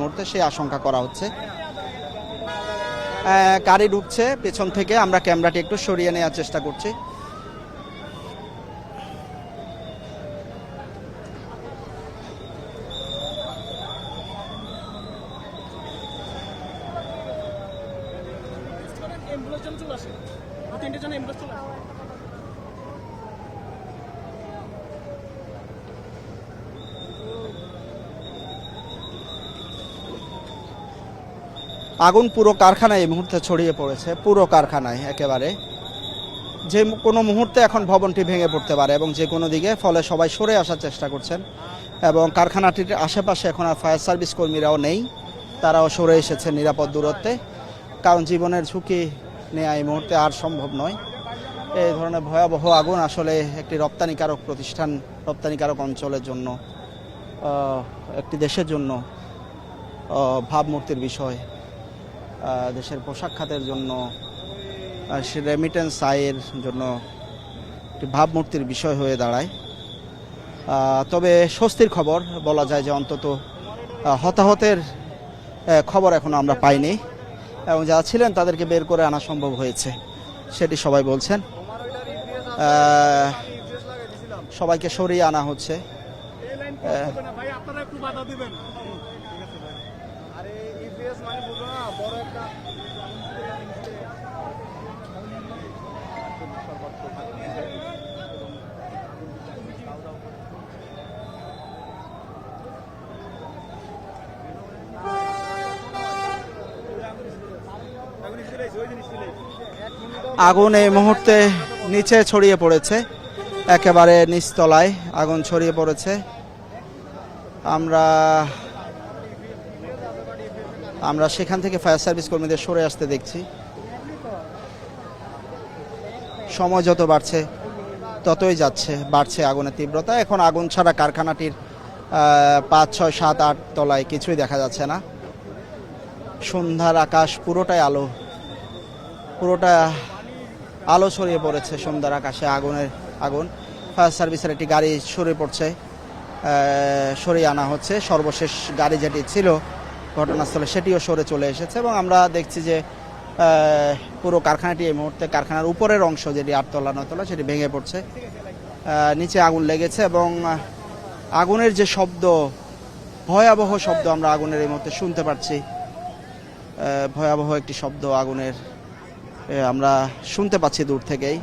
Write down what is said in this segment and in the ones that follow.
মুহূর্তে সেই আশঙ্কা করা হচ্ছে। গাড়ি ঢুকছে, পেছন থেকে আমরা ক্যামেরাটি একটু সরিয়ে নেওয়ার চেষ্টা করছি। তিনটে জন চলে আগুন পুরো কারখানায় এই মুহূর্তে ছড়িয়ে পড়েছে, পুরো কারখানায় একেবারে। যে কোনো মুহূর্তে এখন ভবনটি ভেঙে পড়তে পারে এবং যে কোনো দিকে, ফলে সবাই সরে আসার চেষ্টা করছেন এবং কারখানাটির আশেপাশে এখন আর ফায়ার সার্ভিস কর্মীরাও নেই, তারাও সরে এসেছে নিরাপদ দূরত্বে। কারণ জীবনের ঝুঁকি নেওয়া এই মুহূর্তে আর সম্ভব নয়। এই ধরনের ভয়াবহ আগুন আসলে একটি রপ্তানিকারক প্রতিষ্ঠান, রপ্তানিকারক অঞ্চলের জন্য একটি দেশের জন্য ভাবমূর্তির বিষয়। দেশের পোশাক খাতের জন্য সে রেমিটেন্স আয়ের জন্য একটি ভাবমূর্তির বিষয় হয়ে দাঁড়ায়। তবে স্বস্তির খবর বলা যায় যে অন্তত হতাহতের খবর এখনও আমরা পাইনি এবং যারা ছিলেন তাদেরকে বের করে আনা সম্ভব হয়েছে, সেটি সবাই বলছেন। সবাইকে সরিয়ে আনা হচ্ছে এই লাইন করবে না ভাই আপনারা একটু বাধা দিবেন আরে ইপিএস মানে বুঝো না বড় একটা আগুন এই মুহূর্তে নিচে ছড়িয়ে পড়েছে, একেবারে নিচতলায় আগুন ছড়িয়ে পড়েছে। আমরা আমরা সেখান থেকে ফায়ার সার্ভিস কর্মীদের সরে আসতে দেখছি। সময় যত বাড়ছে, ততই যাচ্ছে, বাড়ছে আগুনের তীব্রতা। এখন আগুন ছাড়া কারখানাটির পাঁচ, ছয়, সাত, আট তলায় কিছুই দেখা যাচ্ছে না। সন্ধ্যার আকাশ পুরোটাই আলো, পুরোটা আলো ছড়িয়ে পড়েছে সন্ধ্যার আকাশে আগুনের, আগুন। ফায়ার সার্ভিসের একটি গাড়ি সরে পড়ছে সরিয়ে আনা হচ্ছে। সর্বশেষ গাড়ি যেটি ছিল, ঘটনাস্থলে সেটিও সরে চলে এসেছে এবং আমরা দেখছি যে পুরো কারখানাটি এই মুহূর্তে কারখানার উপরের অংশ যেটি আটতলা নয়তলা, সেটি ভেঙে পড়ছে। নিচে আগুন লেগেছে এবং আগুনের যে শব্দ, ভয়াবহ শব্দ আমরা আগুনের এই মুহূর্তে শুনতে পাচ্ছি। ভয়াবহ একটি শব্দ আগুনের আমরা শুনতে পাচ্ছি দূর থেকেই।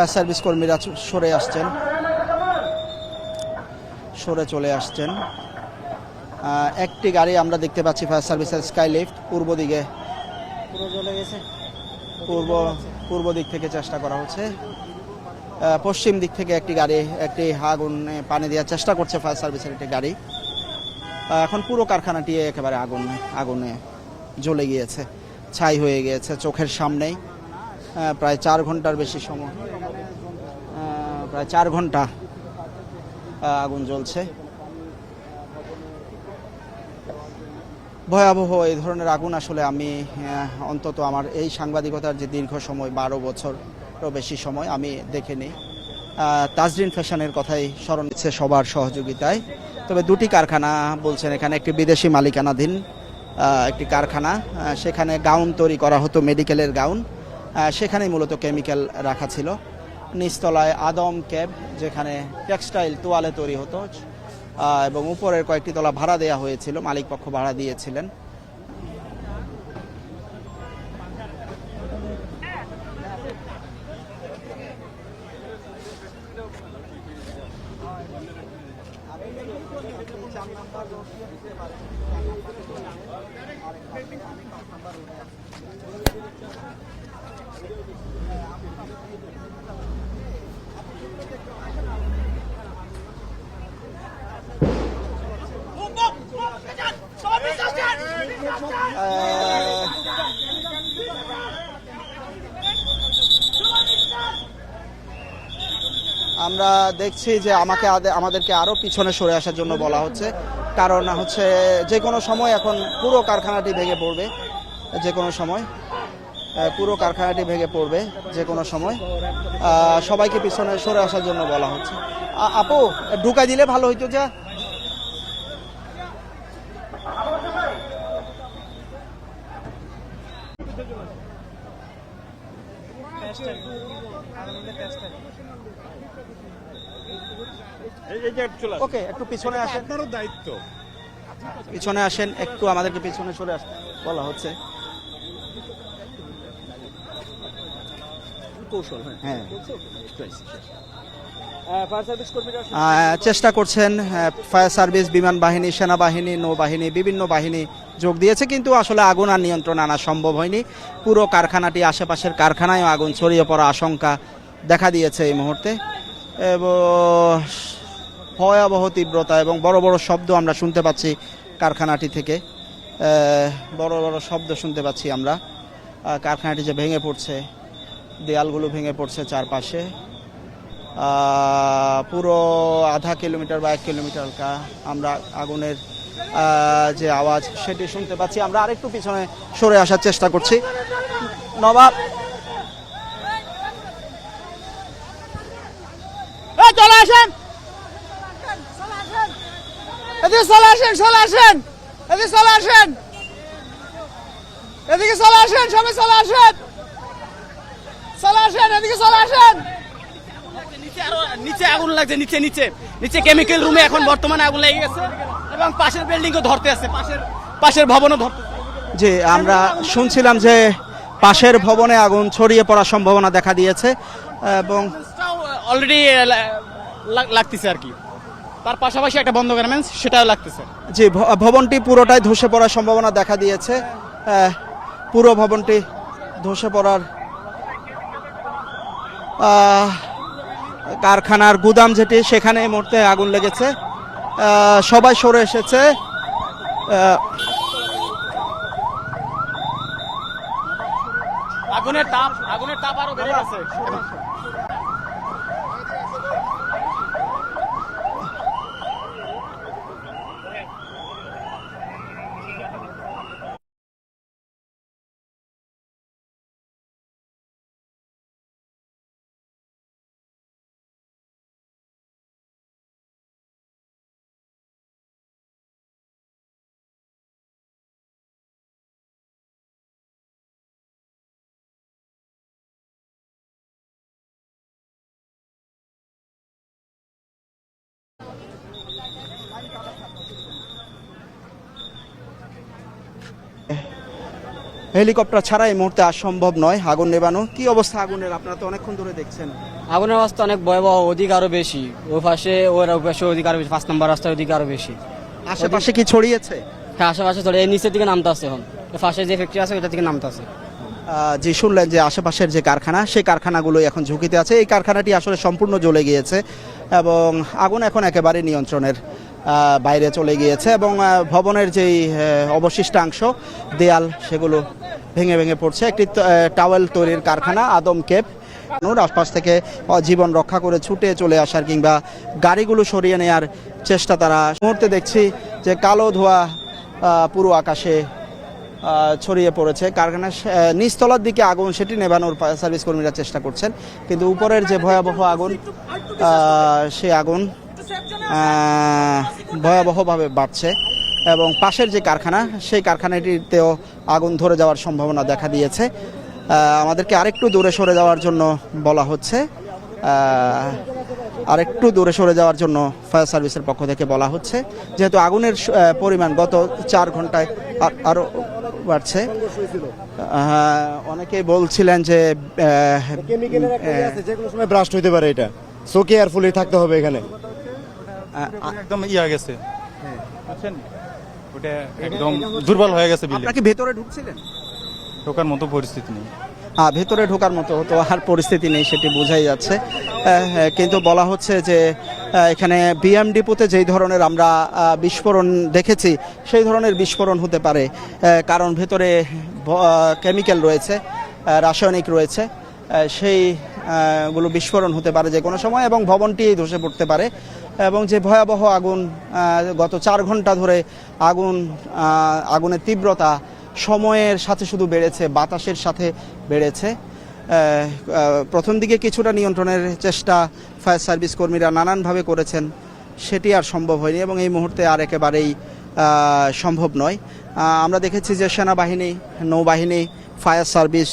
ফায়ার সার্ভিস কর্মীরা সরে আসছেন। সরে চলে আসছেন। একটি গাড়ি আমরা দেখতে পাচ্ছি ফায়ার সার্ভিসের স্কাই লিফট পূর্ব দিকে পূর্ব পূর্ব দিক থেকে চেষ্টা করা হচ্ছে। পশ্চিম দিক থেকে একটি গাড়ি একটি আগুনে পানি দেওয়ার চেষ্টা করছে ফায়ার সার্ভিসের একটি গাড়ি। এখন পুরো কারখানাটি একেবারে আগুন আগুনে জ্বলে গিয়েছে ছাই হয়ে গিয়েছে চোখের সামনেই। প্রায় চার ঘণ্টার বেশি সময়। প্রায় চার ঘণ্টা আগুন জ্বলছে। ভয়াবহ এই ধরনের আগুন আসলে আমি অন্তত আমার এই সাংবাদিকতার যে দীর্ঘ সময়, বারো বছরও বেশি সময় আমি দেখিনি তাজরিন ফ্যাশনের কথাই স্মরণ হচ্ছে সবার সহযোগিতায়। তবে দুটি কারখানা বলছেন এখানে, একটি বিদেশি মালিকানাধীন একটি কারখানা সেখানে গাউন তৈরি করা হতো, মেডিকেলের গাউন সেখানেই মূলত কেমিক্যাল রাখা ছিল। নিচতলায় আদম ক্যাব, যেখানে টেক্সটাইল তোয়ালে তৈরি হতো। এবং উপরের কয়েকটি তলা ভাড়া দেওয়া হয়েছিল, মালিক পক্ষ ভাড়া দিয়েছিলেন। আমরা দেখছি যে আমাকে আমাদেরকে আরও পিছনে সরে আসার জন্য বলা হচ্ছে। কারণ হচ্ছে যে কোনো সময় এখন পুরো কারখানাটি ভেঙে পড়বে। যে কোনো সময়। পুরো কারখানাটি ভেঙে পড়বে যে কোনো সময়। সবাইকে পিছনে সরে আসার জন্য বলা হচ্ছে। আপু ঢুকাই দিলে ভালো হইতো যা। ওকে একটু পিছনে আসেন। আপনারও দায়িত্ব। পিছনে আসেন একটু আমাদেরকে পিছনে সরে আসতে বলা হচ্ছে। কৌশল হ্যাঁ। হ্যাঁ। ফায়ার সার্ভিস চেষ্টা করছেন ফায়ার সার্ভিস বিমান বাহিনী সেনাবাহিনী নৌবাহিনী বিভিন্ন বাহিনী যোগ দিয়েছে কিন্তু আসলে আগুন আর নিয়ন্ত্রণ আনা সম্ভব হয়নি। পুরো কারখানাটি আশেপাশের কারখানায় আগুন ছড়িয়ে পড়া আশঙ্কা দেখা দিয়েছে এই মুহূর্তে। এবং ভয়াবহ তীব্রতা এবং বড় বড় শব্দ আমরা শুনতে পাচ্ছি কারখানাটি থেকে। বড় বড় শব্দ শুনতে পাচ্ছি আমরা। কারখানাটি যে ভেঙে পড়ছে দেয়ালগুলো ভেঙে পড়ছে চারপাশে। পুরো আধা কিলোমিটার বা এক কিলোমিটার কা- আমরা আগুনের যে আওয়াজ সেটি শুনতে পাচ্ছি। আমরা আরেকটু পিছনে সরে আসার চেষ্টা করছি। নবাব! আসেন! এদিকে আসেন আসেন! এদিকে আসেন! এদিকে চলে আসেন, সবাই চলে আসেন! চলে আসেন এদিকে চলে আসেন। নিচে আরও নিচে আগুন লাগছে নিচে নিচে। নিচে কেমিক্যাল রুমে এখন বর্তমানে আগুন লেগে গেছে। এবং পাশের বিল্ডিং ও ধরতে আছে পাশের পাশের ভবনও ধরতে আমরা শুনছিলাম যে পাশের ভবনে আগুন ছড়িয়ে পড়ার সম্ভাবনা দেখা দিয়েছে এবং অলরেডি লাগতেছে আর কি। তার পাশাপাশি একটা বন্ধ গার্মেন্টস সেটাও লাগতেছে। যে ভ- ভবনটি পুরোটাই ধসে পড়ার সম্ভাবনা দেখা দিয়েছে পুরো ভবনটি ধসে পড়ার কারখানার গুদাম যেটি, সেখানে এই মুহূর্তে আগুন লেগেছে। সবাই সরে এসেছে। আগুনের তাপ আগুনের তাপ আরও বেড়ে গেছে। হেলিকপ্টার ছাড়া এই মুহূর্তে আর সম্ভব নয় আগুন নেবানো কি অবস্থা আগুনের? আপনারা তো অনেকক্ষণ ধরে দেখছেন। আগুনের অবস্থা অনেক ভয়াবহ ওদিকে আরও বেশি। ওই পাশে ওর ওই পাশে ওদিকে আরও বেশি পাঁচ নম্বর রাস্তার ওদিকে আরও বেশি। আশেপাশে কি ছড়িয়েছে? হ্যাঁ আশেপাশে ছড়িয়ে এই নিচের দিকে নামতে আছে এখন। পাশে যে ফ্যাক্টরি আছে ওইটা থেকে নামতে আছে। যে শুনলেন যে আশেপাশের যে কারখানা সেই কারখানাগুলো এখন ঝুঁকিতে আছে। এই কারখানাটি আসলে সম্পূর্ণ জ্বলে গিয়েছে এবং আগুন এখন একেবারে নিয়ন্ত্রণের বাইরে চলে গিয়েছে এবং ভবনের যেই অবশিষ্টাংশ, দেয়াল, সেগুলো ভেঙে ভেঙে পড়ছে। একটি টাওয়েল তৈরির কারখানা, আদম কেপ আশপাশ থেকে জীবন রক্ষা করে ছুটে চলে আসার কিংবা গাড়িগুলো সরিয়ে নেওয়ার চেষ্টা তারা। মুহূর্তে দেখছি যে কালো ধোয়া পুরো আকাশে ছড়িয়ে পড়েছে। কারখানার নিচতলার দিকে আগুন, সেটি নেভানোর সার্ভিস কর্মীরা চেষ্টা করছেন। কিন্তু উপরের যে ভয়াবহ আগুন সে আগুন ভয়াবহভাবে বাড়ছে এবং পাশের যে কারখানা, সেই কারখানাটিতেও আগুন ধরে যাওয়ার সম্ভাবনা দেখা দিয়েছে। আমাদেরকে আরেকটু দূরে সরে যাওয়ার জন্য বলা হচ্ছে। আরেকটু দূরে সরে যাওয়ার জন্য ফায়ার সার্ভিসের পক্ষ থেকে বলা হচ্ছে। যেহেতু আগুনের পরিমাণ গত চার ঘন্টায় আরও বাড়ছে। অনেকেই বলছিলেন যে ইয়ে যে কোনো সময় ব্রাস্ট হইতে পারে এটা। সো কেয়ারফুলি থাকতে হবে এখানে। একদম ইয়া গেছে। বুঝছেন? ওটা একদম দুর্বল হয়ে গেছে বিল্ডিং আপনারা ভেতরে ঢুকছিলেন? ঢোকার মতো পরিস্থিতি নেই। আহ, ভেতরে ঢোকার মতো তো আর পরিস্থিতি নেই সেটি বোঝাই যাচ্ছে। হ্যাঁ, কিন্তু বলা হচ্ছে যে এখানে বিএম ডিপোতে যেই ধরনের আমরা বিস্ফোরণ দেখেছি সেই ধরনের বিস্ফোরণ হতে পারে। কারণ ভেতরে কেমিক্যাল রয়েছে রাসায়নিক রয়েছে আহ, সেই গুলো বিস্ফোরণ হতে পারে যে কোনো সময় এবং ভবনটি ধসে পড়তে পারে। এবং যে ভয়াবহ আগুন গত চার ঘণ্টা ধরে আগুন আগুনের তীব্রতা সময়ের সাথে শুধু বেড়েছে, বাতাসের সাথে বেড়েছে। প্রথম দিকে কিছুটা নিয়ন্ত্রণের চেষ্টা ফায়ার সার্ভিস কর্মীরা নানানভাবে করেছেন, সেটি আর সম্ভব হয়নি এবং এই মুহূর্তে আর একেবারেই সম্ভব নয়। আমরা দেখেছি যে সেনাবাহিনী, নৌবাহিনী, ফায়ার সার্ভিস